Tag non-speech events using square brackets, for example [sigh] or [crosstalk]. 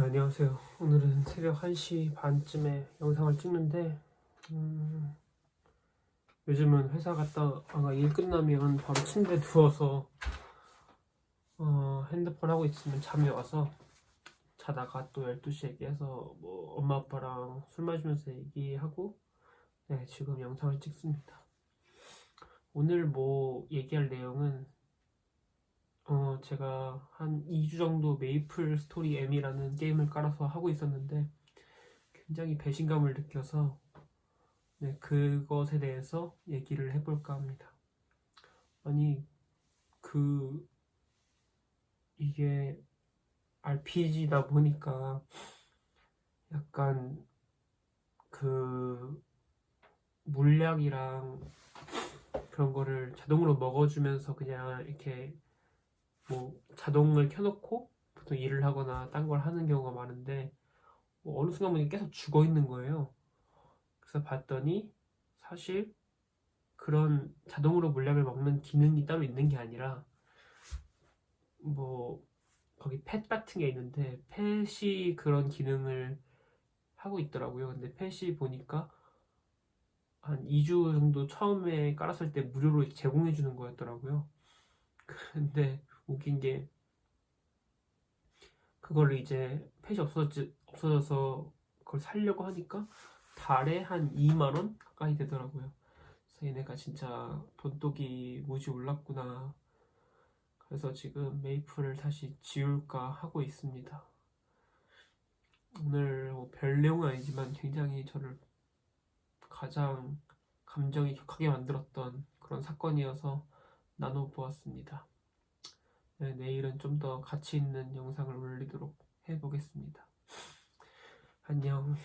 네, 안녕하세요. 오늘은 새벽 1시 반쯤에 영상을 찍는데, 음, 요즘은 회사 갔다, 아까 일 끝나면 바로 침대에 누워서, 어, 핸드폰 하고 있으면 잠이 와서, 자다가 또 12시에 깨서, 뭐, 엄마 아빠랑 술 마시면서 얘기하고, 네, 지금 영상을 찍습니다. 오늘 뭐, 얘기할 내용은, 어, 제가 한 2주 정도 메이플 스토리 M이라는 게임을 깔아서 하고 있었는데 굉장히 배신감을 느껴서 네, 그것에 대해서 얘기를 해볼까 합니다. 아니, 그, 이게 RPG다 보니까 약간 그 물약이랑 그런 거를 자동으로 먹어주면서 그냥 이렇게 뭐 자동을 켜놓고 보통 일을 하거나 딴 걸 하는 경우가 많은데 뭐 어느 순간 보니까 계속 죽어 있는 거예요. 그래서 봤더니 사실 그런 자동으로 물약을 먹는 기능이 따로 있는 게 아니라 뭐 거기 펫 같은 게 있는데 펫이 그런 기능을 하고 있더라고요. 근데 펫이 보니까 한 2주 정도 처음에 깔았을 때 무료로 제공해 주는 거였더라고요. [laughs] 근데 웃긴 게 그거를 이제 펫이 없어지, 없어져서 그걸 살려고 하니까 달에 한 2만 원 가까이 되더라고요. 그래서 얘네가 진짜 돈독이 무지 올랐구나. 그래서 지금 메이플을 다시 지울까 하고 있습니다. 오늘 뭐 별 내용은 아니지만 굉장히 저를 가장 감정이 격하게 만들었던 그런 사건이어서 나눠보았습니다. 네, 내일은 좀 더 가치 있는 영상을 올리도록 해보겠습니다. 안녕.